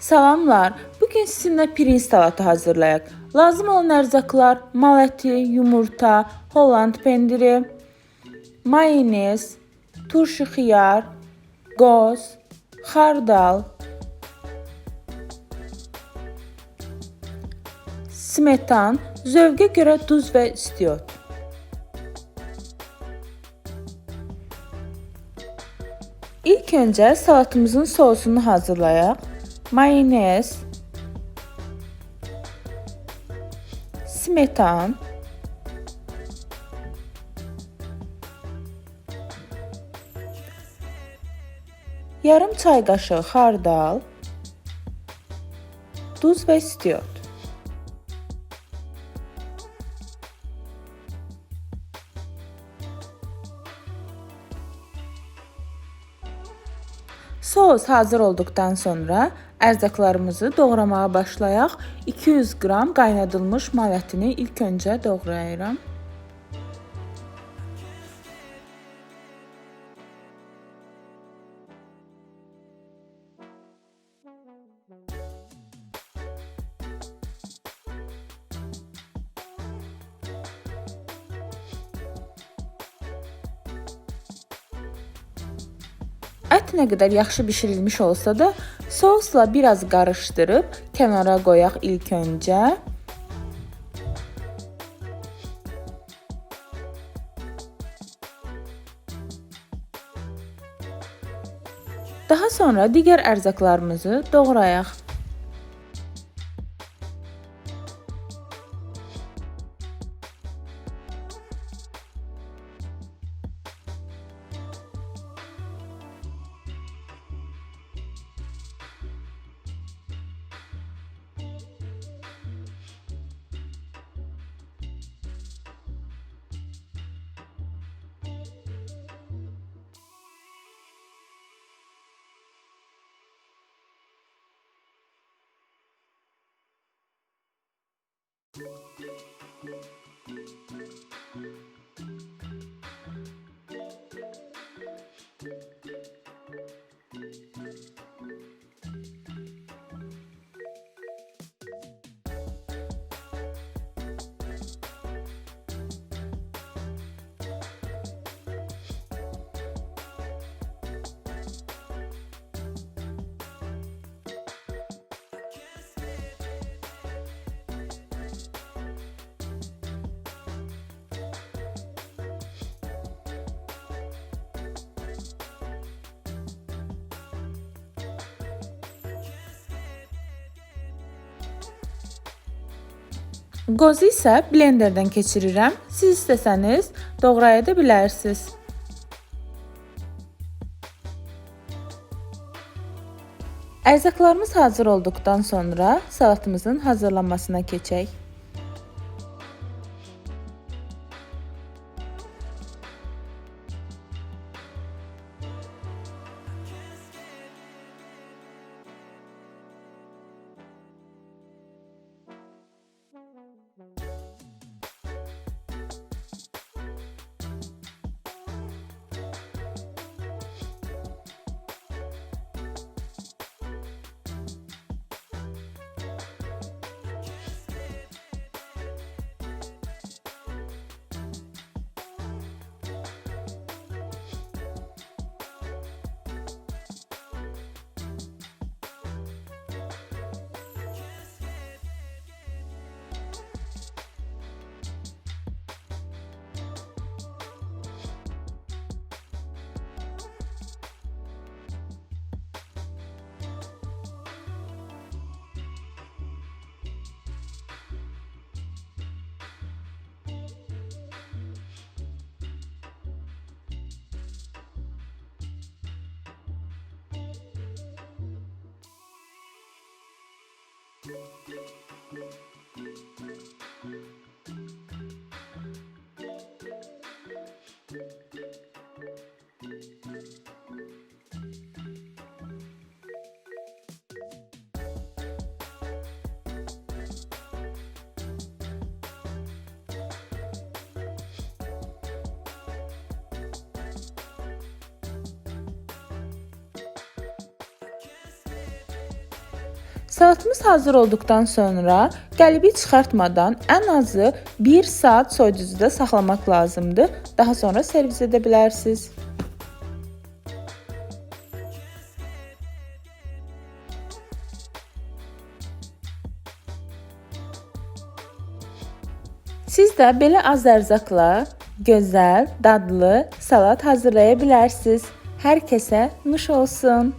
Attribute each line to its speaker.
Speaker 1: Salamlar. Bugün sizinlə pirinç salatı hazırlayaq. Lazım olan ərzaqlar: mal əti, yumurta, Holland pendiri, mayonez, turşu xiyar, qoz, xardal, smetan, zövqə görə duz və istiot. İlk öncə salatımızın sosunu hazırlayaq. Mayonez, smetan, yarım çay qaşığı xardal, duz və istiot. Sos hazır olduqdan sonra ərzaqlarımızı doğramağa başlayaq. 200 qram qaynadılmış mal ətini ilk öncə doğrayıram. Ət nə qədər yaxşı bişirilmiş olsa da, sosla biraz qarışdırıb kənara qoyaq ilk öncə. Daha sonra digər ərzaqlarımızı doğrayaq. Qozu isə blenderdən keçirirəm. Siz istəsəniz doğraya da bilərsiniz. Ərzaqlarımız hazır olduqdan sonra salatımızın hazırlanmasına keçək. Thank you. Salatımız hazır olduqdan sonra qəlibi çıxartmadan ən azı 1 saat soyuducuda saxlamaq lazımdır. Daha sonra servis edə bilərsiniz. Siz də belə az ərzaqla gözəl, dadlı salat hazırlaya bilərsiniz. Hər kəsə nuş olsun.